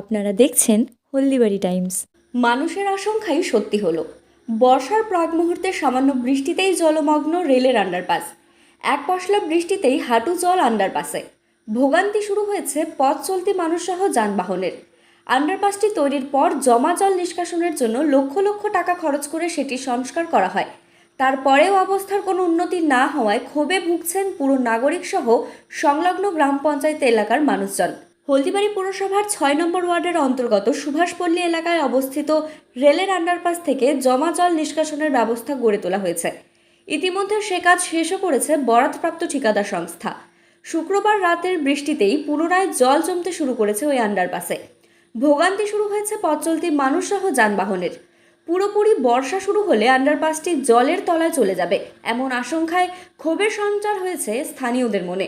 আপনারা দেখছেন হলদিবাড়ি টাইমস। মানুষের আশঙ্কাই সত্যি হলো। বর্ষার প্রাক মুহূর্তে সামান্য বৃষ্টিতেই জলমগ্ন রেলের আন্ডারপাস এক পশলা বৃষ্টিতেই হাঁটু জল আন্ডারপাসে ভোগান্তি শুরু হয়েছে পথ চলতি মানুষসহ যানবাহনের। আন্ডারপাসটি তৈরির পর জমা জল নিষ্কাশনের জন্য লক্ষ লক্ষ টাকা খরচ করে সেটি সংস্কার করা হয়। তারপরেও অবস্থার কোনো উন্নতি না হওয়ায় ক্ষোভে ভুগছেন পুরো নাগরিক সহ সংলগ্ন গ্রাম পঞ্চায়েত এলাকার মানুষজন। হলদিবাড়ি পুরসভার ছয় নম্বর ওয়ার্ডের অন্তর্গত সুভাষপল্লী এলাকায় অবস্থিত রেলের আন্ডারপাস থেকে জমা জল নিষ্কাশনের ব্যবস্থা গড়ে তোলা হয়েছে। ইতিমধ্যে সে কাজ শেষও করেছে বরাদপ্রাপ্ত ঠিকাদার সংস্থা। শুক্রবার রাতের বৃষ্টিতেই পুনরায় জল জমতে শুরু করেছে ওই আন্ডারপাসে। ভোগান্তি শুরু হয়েছে পথ চলতি মানুষসহ যানবাহনের। পুরোপুরি বর্ষা শুরু হলে আন্ডারপাসটি জলের তলায় চলে যাবে, এমন আশঙ্কায় ক্ষোভের সঞ্চার হয়েছে স্থানীয়দের মনে।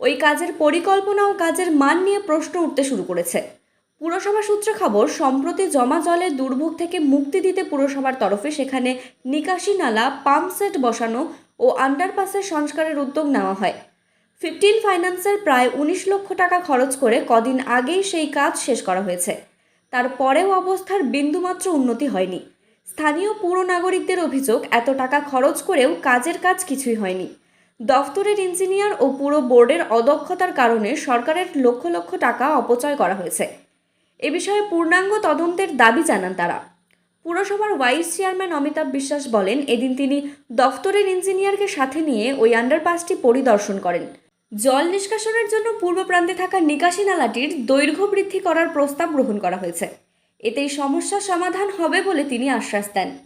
ওই কাজের পরিকল্পনা ও কাজের মান নিয়ে প্রশ্ন উঠতে শুরু করেছে। পুরসভা সূত্রে খবর, সম্প্রতি জমা জলের দুর্ভোগ থেকে মুক্তি দিতে পুরসভার তরফে সেখানে নিকাশি নালা, পাম্প সেট বসানো ও আন্ডারপাসের সংস্কারের উদ্যোগ নেওয়া হয়। ফিফটিন ফাইন্যান্সের প্রায় উনিশ লক্ষ টাকা খরচ করে কদিন আগেই সেই কাজ শেষ করা হয়েছে। তারপরেও অবস্থার বিন্দুমাত্র উন্নতি হয়নি। স্থানীয় পুর নাগরিকদের অভিযোগ, এত টাকা খরচ করেও কাজের কাজ কিছুই হয়নি। দফতরের ইঞ্জিনিয়ার ও পুরো বোর্ডের অদক্ষতার কারণে সরকারের লক্ষ লক্ষ টাকা অপচয় করা হয়েছে। এ বিষয়ে পূর্ণাঙ্গ তদন্তের দাবি জানান তারা। পুরসভার ভাইস চেয়ারম্যান অমিতাভ বিশ্বাস বলেন, এদিন তিনি দফতরের ইঞ্জিনিয়ারকে সাথে নিয়ে ওই আন্ডারপাসটি পরিদর্শন করেন। জল নিষ্কাশনের জন্য পূর্ব প্রান্তে থাকা নিকাশি নালাটির দৈর্ঘ্য বৃদ্ধি করার প্রস্তাব গ্রহণ করা হয়েছে। এতেই সমস্যার সমাধান হবে বলে তিনি আশ্বাস দেন।